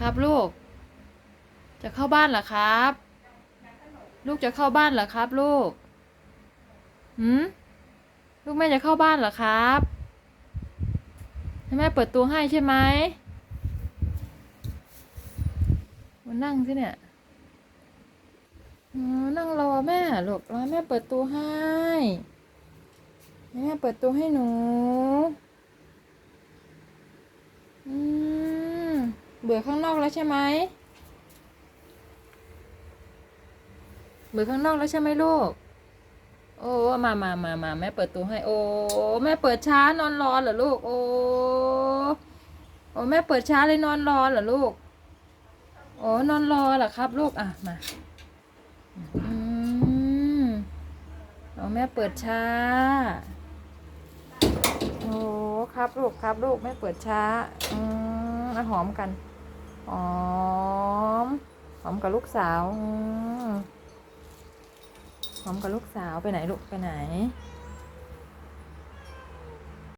ครับลูก จะเข้าบ้านเหรอครับ ลูกจะเข้าบ้านเหรอครับ ลูกหืมลูกแม่จะเข้าบ้านเหรอครับให้แม่เปิดตัวให้ใช่ไหมมานั่งสิเนี่ยอ๋อนั่งรอแม่ลูกรอแม่เปิดตัวให้ให้แม่เปิดตัวให้หนูอืม เบื่อข้างนอกแล้วใช่ไหมเบื่อข้างนอกแล้วใช่ไหมลูก โอ้มามามามาแม่เปิดตัวให้ โอ้แม่เปิดช้านอนรอเหรอลูก โอ้โอ้แม่เปิดช้าเลยนอนรอเหรอลูก โอ้นอนรอเหรอครับ ลูกอะมาอืมเอาแม่เปิดช้าโอ้ครับลูกครับลูกแม่เปิดช้าอืมอหอมกัน หอม หอมกับลูกสาวหอมกับลูกสาวไปไหนลูกไปไหน